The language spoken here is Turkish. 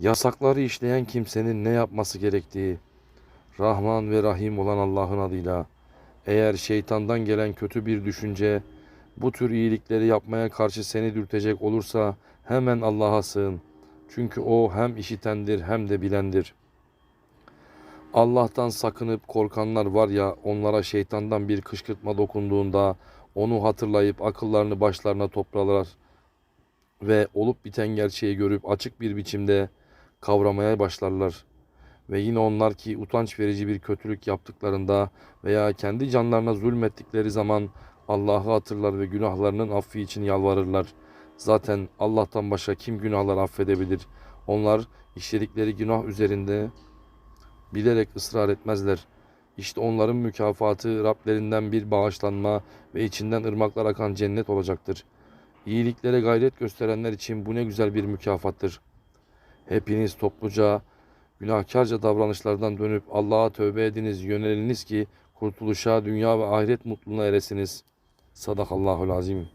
Yasakları işleyen kimsenin ne yapması gerektiği, Rahman ve Rahim olan Allah'ın adıyla, eğer şeytandan gelen kötü bir düşünce, bu tür iyilikleri yapmaya karşı seni dürtecek olursa hemen Allah'a sığın. Çünkü O hem işitendir hem de bilendir. Allah'tan sakınıp korkanlar var ya onlara şeytandan bir kışkırtma dokunduğunda onu hatırlayıp akıllarını başlarına topralar ve olup biten gerçeği görüp açık bir biçimde kavramaya başlarlar. Ve yine onlar ki utanç verici bir kötülük yaptıklarında veya kendi canlarına zulmettikleri zaman Allah'ı hatırlar ve günahlarının affi için yalvarırlar. Zaten Allah'tan başka kim günahlar affedebilir? Onlar işledikleri günah üzerinde bilerek ısrar etmezler. İşte onların mükafatı Rablerinden bir bağışlanma ve içinden ırmaklar akan cennet olacaktır. İyiliklere gayret gösterenler için bu ne güzel bir mükafattır. Hepiniz topluca günahkarca davranışlardan dönüp Allah'a tövbe ediniz, yöneliniz ki kurtuluşa, dünya ve ahiret mutluluğuna eresiniz. Sadakallahul azim.